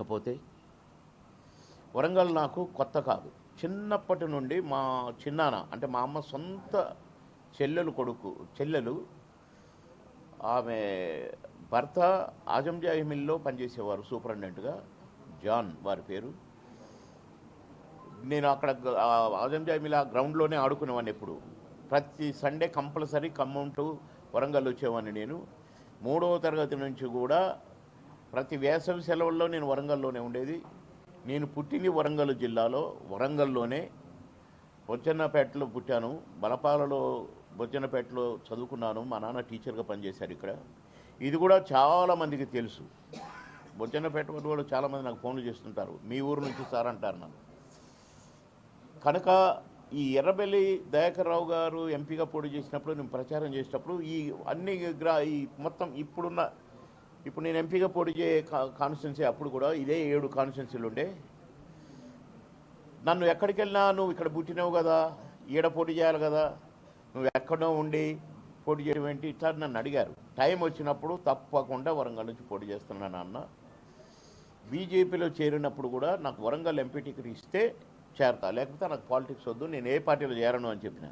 లేకపోతే వరంగల్ నాకు కొత్త కాదు. చిన్నప్పటి నుండి మా చిన్నాన్న అంటే మా అమ్మ సొంత చెల్లెలు కొడుకు చెల్లెలు ఆమె భర్త ఆజంజాయి మిల్లో పనిచేసేవారు సూపరింటెండెంట్గా. జాన్ వారి పేరు. నేను అక్కడ ఆజంజాయి మిల్ ఆ గ్రౌండ్లోనే ఆడుకునేవాడిని ఎప్పుడు. ప్రతి Sunday compulsory Khammam to Warangal వచ్చేవాడిని నేను. మూడవ తరగతి నుంచి కూడా ప్రతి వేసవి సెలవుల్లో నేను వరంగల్లోనే ఉండేది. నేను పుట్టింది వరంగల్ జిల్లాలో. వరంగల్లోనే బొజ్జన్నపేటలో పుట్టాను. బలపాలలో బొజ్జన్నపేటలో చదువుకున్నాను. మా నాన్న టీచర్గా పనిచేశారు ఇక్కడ. ఇది కూడా చాలామందికి తెలుసు. బొజ్జన్నపేట వాళ్ళు కూడా చాలామంది నాకు ఫోన్లు చేస్తుంటారు. మీ ఊరు నుంచి సార్ అంటారు నన్ను. కనుక ఈ ఎర్రబెల్లి దయాకర్రావు గారు ఎంపీగా పోటీ చేసినప్పుడు నేను ప్రచారం చేసినప్పుడు ఈ అన్ని గ్రా ఈ మొత్తం ఇప్పుడున్న ఇప్పుడు నేను ఎంపీగా పోటీ చేయ కాన్స్టిట్యున్సీ అప్పుడు కూడా ఇదే ఏడు కాన్స్టిట్యున్సీలు ఉండే. నన్ను ఎక్కడికి వెళ్ళినా నువ్వు ఇక్కడ పుట్టినావు కదా ఈడ పోటీ చేయాలి కదా నువ్వు ఎక్కడో ఉండి పోటీ చేయడం ఏంటి? ఇట్లా నన్ను అడిగారు. టైం వచ్చినప్పుడు తప్పకుండా వరంగల్ నుంచి పోటీ చేస్తున్నాను అన్న బీజేపీలో చేరినప్పుడు కూడా నాకు వరంగల్ ఎంపీ టికెట్ ఇస్తే చేరతా. లేకపోతే నాకు పాలిటిక్స్ వద్దు నేను ఏ పార్టీలో చేరను అని చెప్పిన.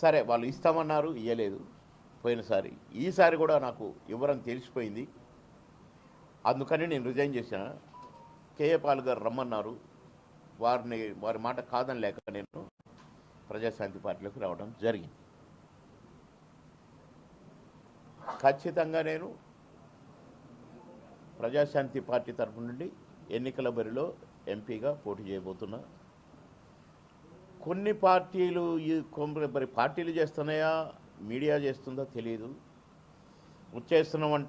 సరే వాళ్ళు ఇస్తామన్నారు ఇయ్యలేదు. పోయినసారి. ఈసారి కూడా నాకు ఇవ్వరని తెలిసిపోయింది. అందుకని నేను రిజైన్ చేశాను కేఏపాల్ గారు రమ్మన్నారు. వారిని వారి మాట కాదని లేక నేను ప్రజాశాంతి పార్టీలోకి రావడం జరిగింది. ఖచ్చితంగా నేను ప్రజాశాంతి పార్టీ తరపు నుండి ఎన్నికల బరిలో ఎంపీగా పోటీ చేయబోతున్నా. కొన్ని పార్టీలు ఈ కొం- మరి పార్టీలు చేస్తున్నాయా? మీడియా చేస్తుందో తెలియదు వచ్చేస్తున్నామంట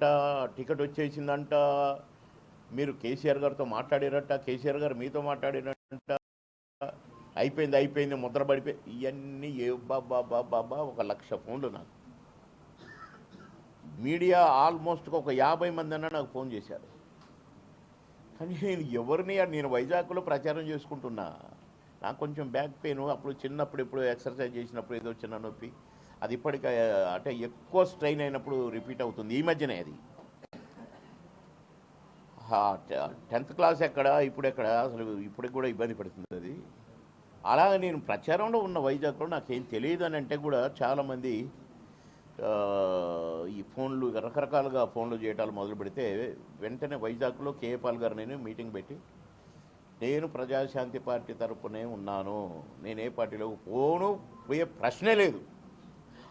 టికెట్ వచ్చేసిందంట మీరు కేసీఆర్ గారితో మాట్లాడారట కేసీఆర్ గారు మీతో మాట్లాడినట్ట అయిపోయింది అయిపోయింది ముద్ర పడిపోయి ఇవన్నీ ఏ బాబా బాబా ఒక లక్ష ఫోన్లు నాకు. మీడియా ఆల్మోస్ట్ ఒక యాభై మంది అన్న నాకు ఫోన్ చేశారు. కానీ నేను ఎవరిని నేను వైజాగ్లో ప్రచారం చేసుకుంటున్నా. నాకు కొంచెం బ్యాక్ పెయిన్ అప్పుడు చిన్నప్పుడు ఎప్పుడు ఎక్సర్సైజ్ చేసినప్పుడు ఏదో చిన్న నొప్పి. అది ఇప్పటికే అంటే ఎక్కువ స్ట్రెయిన్ అయినప్పుడు రిపీట్ అవుతుంది ఈ మధ్యనే అది. టెన్త్ క్లాస్ ఎక్కడ ఇప్పుడు ఎక్కడ అసలు ఇప్పటికి కూడా ఇబ్బంది పడుతుంది అది. అలాగే నేను ప్రచారంలో ఉన్న వైజాగ్లో నాకేం తెలియదు అని అంటే కూడా చాలామంది ఈ ఫోన్లు రకరకాలుగా ఫోన్లు చేయటాలు మొదలు పెడితే వెంటనే వైజాగ్లో కేఏపాల్ గారు నేను మీటింగ్ పెట్టి నేను ప్రజాశాంతి పార్టీ తరపునే ఉన్నాను నేను ఏ పార్టీలో పోను పోయే ప్రశ్నే లేదు.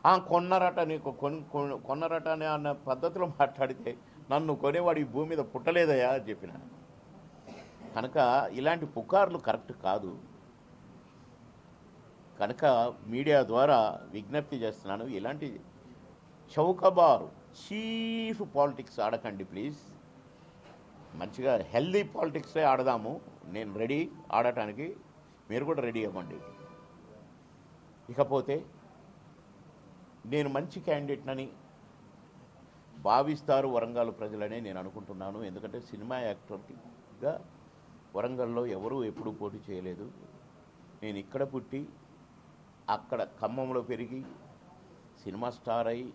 ఆ కొన్నరట నీకు కొని కొన్నరట అనే అన్న పద్ధతిలో మాట్లాడితే నన్ను కొనేవాడు ఈ భూమి మీద పుట్టలేదయా అని చెప్పిన. కనుక ఇలాంటి పుకార్లు కరెక్ట్ కాదు. కనుక మీడియా ద్వారా విజ్ఞప్తి చేస్తున్నాను ఇలాంటి చౌకబారు చీఫ్ పాలిటిక్స్ ఆడకండి ప్లీజ్. మంచిగా హెల్దీ పాలిటిక్సే ఆడదాము. నేను రెడీ ఆడటానికి మీరు కూడా రెడీ అవ్వండి. ఇకపోతే నేను మంచి క్యాండిడేట్నని భావిస్తారు వరంగల్ ప్రజలనే నేను అనుకుంటున్నాను. ఎందుకంటే సినిమా యాక్టర్గా వరంగల్లో ఎవరూ ఎప్పుడూ పోటీ చేయలేదు. నేను ఇక్కడ పుట్టి అక్కడ ఖమ్మంలో పెరిగి సినిమా స్టార్ అయి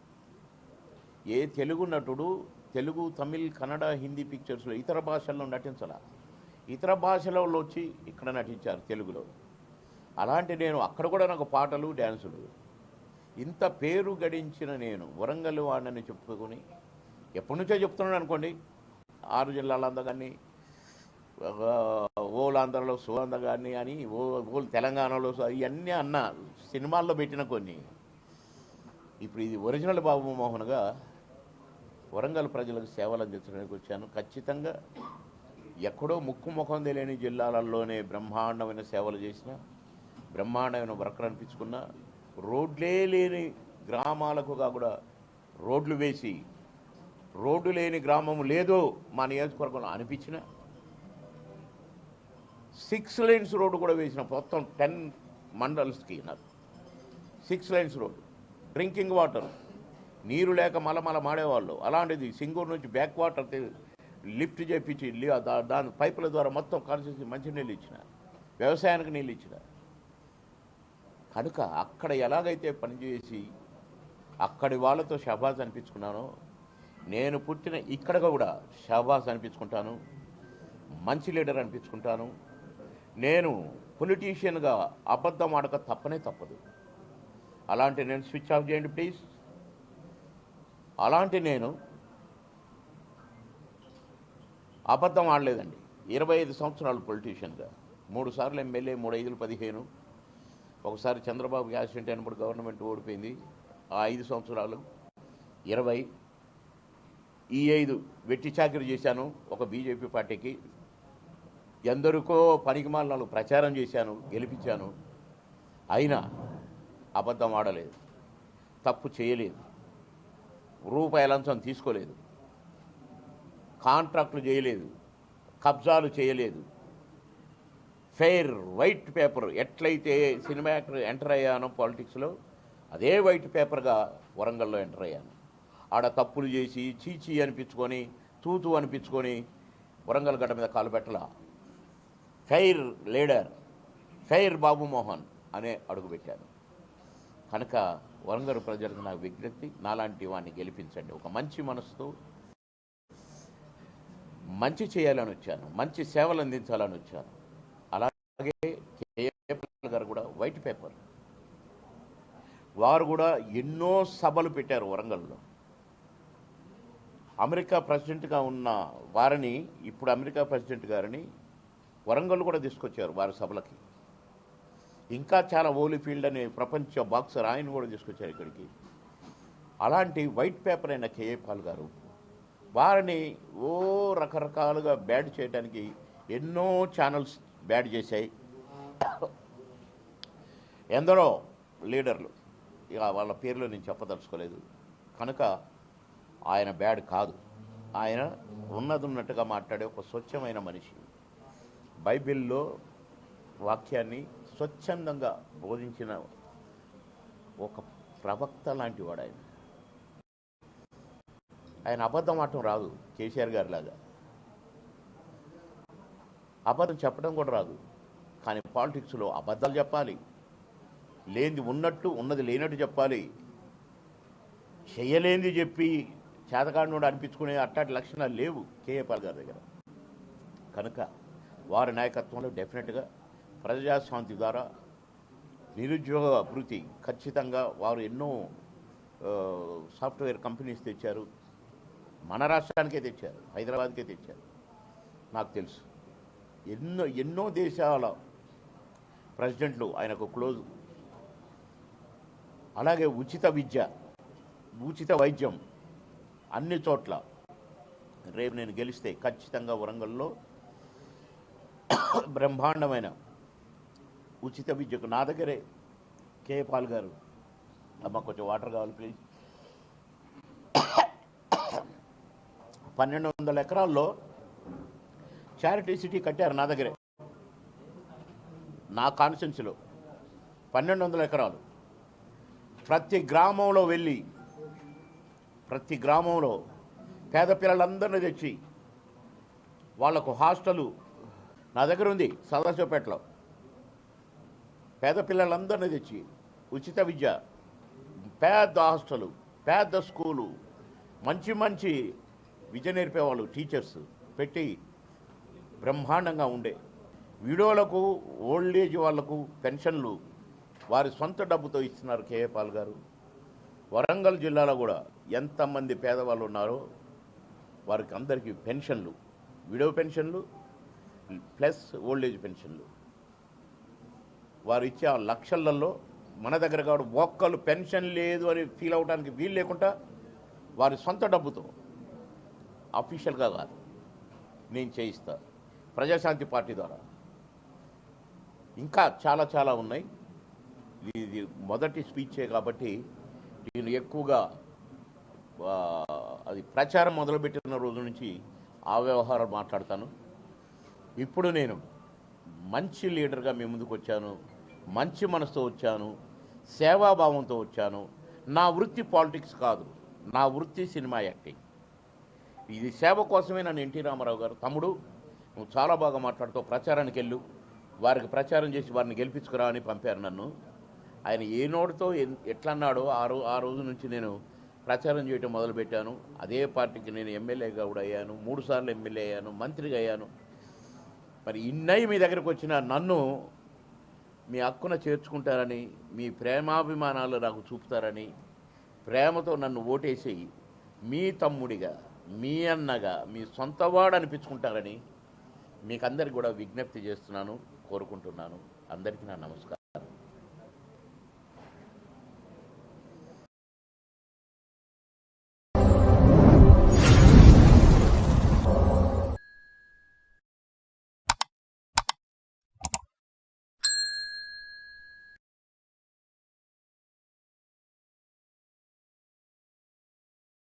ఏ తెలుగు నటుడు తెలుగు తమిళ్ కన్నడ హిందీ పిక్చర్స్లో ఇతర భాషల్లో నటించాల. ఇతర భాషలలో వచ్చి ఇక్కడ నటించారు తెలుగులో. అలాంటి నేను అక్కడ కూడా నాకు పాటలు డ్యాన్సులు ఇంత పేరు గడించిన నేను వరంగల్ వాడిని చెప్పుకొని ఎప్పటి నుంచో చెప్తున్నాను అనుకోండి. ఆరు జిల్లాలందా కానీ ఓలాంధ్రలో సుగంధ కానీ అని ఓ ఓ తెలంగాణలో ఇవన్నీ అన్న సినిమాల్లో పెట్టిన కొన్ని. ఇప్పుడు ఇది ఒరిజినల్ బాబు మోహన్గా వరంగల్ ప్రజలకు సేవలు అందించడానికి వచ్చాను. ఖచ్చితంగా ఎక్కడో ముక్కు ముఖం తెలియని జిల్లాలలోనే బ్రహ్మాండమైన సేవలు చేసిన బ్రహ్మాండమైన వర్కర్ అనిపించుకున్న రోడ్లే లేని గ్రామాలకు కూడా రోడ్లు వేసి రోడ్డు లేని గ్రామం లేదో మా నియోజకవర్గంలో అనిపించిన సిక్స్ లైన్స్ రోడ్డు కూడా వేసిన మొత్తం టెన్ మండల్స్కి నాకు six lines road drinking water నీరు లేక మలమల మాడేవాళ్ళు. అలాంటిది సింగూరు నుంచి బ్యాక్ వాటర్ లిఫ్ట్ చేపించి దాని పైపుల ద్వారా మొత్తం కాల్చేసి మంచినీళ్ళు ఇచ్చిన వ్యవసాయానికి నీళ్ళు ఇచ్చిన కనుక అక్కడ ఎలాగైతే పనిచేసి అక్కడి వాళ్ళతో షబాజ్ అనిపించుకున్నానో నేను పుట్టిన ఇక్కడ కూడా షబాజ్ అనిపించుకుంటాను మంచి లీడర్ అనిపించుకుంటాను. నేను పొలిటీషియన్గా అబద్ధం ఆడక తప్పనే తప్పదు. అలాంటి నేను స్విచ్ ఆఫ్ చేయండి ప్లీజ్. అలాంటి నేను అబద్ధం ఆడలేదండి. ఇరవై ఐదు సంవత్సరాలు పొలిటీషియన్గా. మూడు సార్లు ఎమ్మెల్యే మూడు ఐదులు పదిహేను. ఒకసారి చంద్రబాబు యాక్సిడెంట్ అయినప్పుడు గవర్నమెంట్ ఓడిపోయింది. ఆ ఐదు సంవత్సరాలు ఇరవై ఈ ఐదు వెట్టి చాకరీ చేశాను. ఒక బీజేపీ పార్టీకి ఎందరికో పనికిమాలను ప్రచారం చేశాను గెలిపించాను. అయినా అబద్ధం ఆడలేదు తప్పు చేయలేదు రూపాయి లంచం తీసుకోలేదు కాంట్రాక్టులు చేయలేదు కబ్జాలు చేయలేదు ఫెయిర్ వైట్ పేపర్ ఎట్లయితే సినిమా యాక్టర్ ఎంటర్ అయ్యానో పాలిటిక్స్లో అదే వైట్ పేపర్గా వరంగల్లో ఎంటర్ అయ్యాను. ఆడ తప్పులు చేసి చీచీ అనిపించుకొని తూతూ అనిపించుకొని వరంగల్ గడ్డ మీద కాలు పెట్టలా. Fair leader fair Babu Mohan అనే అడుగుపెట్టాను కనుక వరంగల్ ప్రజలకు నాకు విజ్ఞప్తి నాలాంటి వాడిని గెలిపించండి. ఒక మంచి మనసుతో మంచి చేయాలని వచ్చాను. మంచి సేవలు అందించాలని వచ్చాను అలాగే కేఏ పాల్ గారు కూడా వైట్ పేపర్ వారు కూడా ఎన్నో సభలు పెట్టారు వరంగల్లో. అమెరికా ప్రెసిడెంట్గా ఉన్న వారిని ఇప్పుడు అమెరికా ప్రెసిడెంట్ గారిని వరంగల్ కూడా తీసుకొచ్చారు వారి సభలకి. ఇంకా చాలా ఓలీఫీల్డ్ అనే ప్రపంచ బాక్సర్ ఆయన కూడా తీసుకొచ్చారు ఇక్కడికి. అలాంటి వైట్ పేపర్ అయిన కేఏ పాల్ గారు వారిని ఓ రకరకాలుగా బ్యాడ్ చేయడానికి ఎన్నో ఛానల్స్ బ్యాడ్ చేశాయి. ఎందరో లీడర్లు. ఇక వాళ్ళ పేర్లు నేను చెప్పదలుచుకోలేదు. కనుక ఆయన బ్యాడ్ కాదు. ఆయన ఉన్నది ఉన్నట్టుగా మాట్లాడే ఒక స్వచ్ఛమైన మనిషి. బైబిల్లో వాక్యాన్ని స్వచ్ఛందంగా బోధించిన ఒక ప్రవక్త లాంటి వాడు ఆయన. ఆయన అబద్ధం ఆడటం రాదు కేసీఆర్ గారి లాగా. అబద్ధం చెప్పడం కూడా రాదు. కానీ పాలిటిక్స్లో అబద్ధాలు చెప్పాలి. లేనిది ఉన్నట్టు ఉన్నది లేనట్టు చెప్పాలి. చేయలేనిది చెప్పి చేతకాడినోడు అనిపించుకునే అట్టాటి లక్షణాలు లేవు కేఏపాల్ గారి దగ్గర. కనుక వారి నాయకత్వంలో డెఫినెట్గా ప్రజాశాంతి ద్వారా నిరుద్యోగ అభివృద్ధి ఖచ్చితంగా వారు ఎన్నో సాఫ్ట్వేర్ కంపెనీస్ తెచ్చారు. మన రాష్ట్రానికే తెచ్చారు. హైదరాబాద్కే తెచ్చారు. నాకు తెలుసు. ఎన్నో ఎన్నో దేశాల ప్రెసిడెంట్లు ఆయనకు క్లోజ్ అలాగే ఉచిత విద్య ఉచిత వైద్యం అన్ని చోట్ల. రేపు నేను గెలిస్తే ఖచ్చితంగా వరంగల్లో బ్రహ్మాండమైన ఉచిత విద్యకు నా దగ్గరే కే పాల్ గారు. అమ్మ కొంచెం వాటర్ కావాలి ప్లీజ్. పన్నెండు వందల ఎకరాల్లో చారిటీ సిటీ కట్టారు నా దగ్గరే. నా కాన్స్టిట్యున్సీలో పన్నెండు వందల ఎకరాలు. ప్రతి గ్రామంలో వెళ్ళి ప్రతి గ్రామంలో పేద పిల్లలందరినీ తెచ్చి వాళ్ళకు హాస్టలు నా దగ్గర ఉంది సదాశివపేటలో. పేద పిల్లలందరినీ తెచ్చి ఉచిత విద్య పెద్ద హాస్టలు పెద్ద స్కూలు మంచి మంచి విద్య నేర్పేవాళ్ళు టీచర్స్ పెట్టి బ్రహ్మాండంగా ఉండే. వీడోలకు ఓల్డ్ ఏజ్ వాళ్ళకు పెన్షన్లు వారి సొంత డబ్బుతో ఇస్తున్నారు కేఏ పాల్ గారు. వరంగల్ జిల్లాలో కూడా ఎంతమంది పేదవాళ్ళు ఉన్నారో వారికి అందరికీ పెన్షన్లు విడో పెన్షన్లు ప్లస్ ఓల్డ్ ఏజ్ పెన్షన్లు. వారు ఇచ్చే ఆ లక్షలలో మన దగ్గర కాదు ఒక్కళ్ళు పెన్షన్ లేదు అని ఫీల్ అవడానికి వీలు లేకుండా వారి సొంత డబ్బుతో అఫీషియల్గా కాదు నేను చేయిస్తా. ప్రజాశాంతి పార్టీ ద్వారా. ఇంకా చాలా చాలా ఉన్నాయి. ఇది మొదటి స్పీచే కాబట్టి నేను ఎక్కువగా అది ప్రచారం మొదలుపెట్టిన రోజు నుంచి ఆ వ్యవహారం మాట్లాడతాను. ఇప్పుడు నేను మంచి లీడర్గా మీ ముందుకు వచ్చాను మంచి మనసుతో వచ్చాను సేవాభావంతో వచ్చాను. నా వృత్తి పాలిటిక్స్ కాదు నా వృత్తి సినిమా యాక్టింగ్. ఇది సేవ కోసమే నన్ను ఎన్టీ రామారావు గారు తమ్ముడు నువ్వు చాలా బాగా మాట్లాడుతావు ప్రచారానికి వెళ్ళు వారికి ప్రచారం చేసి వారిని గెలిపించుకురా అని పంపారు నన్ను. ఆయన ఏ నోటితో ఎన్- ఎట్లా అన్నాడో ఆ రో ఆ రోజు నుంచి నేను ప్రచారం చేయటం మొదలుపెట్టాను. అదే పార్టీకి నేను ఎమ్మెల్యేగా కూడా అయ్యాను. మూడు సార్లు ఎమ్మెల్యే అయ్యాను మంత్రిగా అయ్యాను. మరి ఇన్నై మీ దగ్గరకు వచ్చిన నన్ను మీ హక్కున చేర్చుకుంటారని మీ ప్రేమాభిమానాలు నాకు చూపుతారని ప్రేమతో నన్ను ఓటేసి మీ తమ్ముడిగా మీ అన్నగా మీ సొంతవాడు అనిపించుకుంటారని మీకందరికి కూడా విజ్ఞప్తి చేస్తున్నాను కోరుకుంటున్నాను. అందరికీ నా నమస్కారం.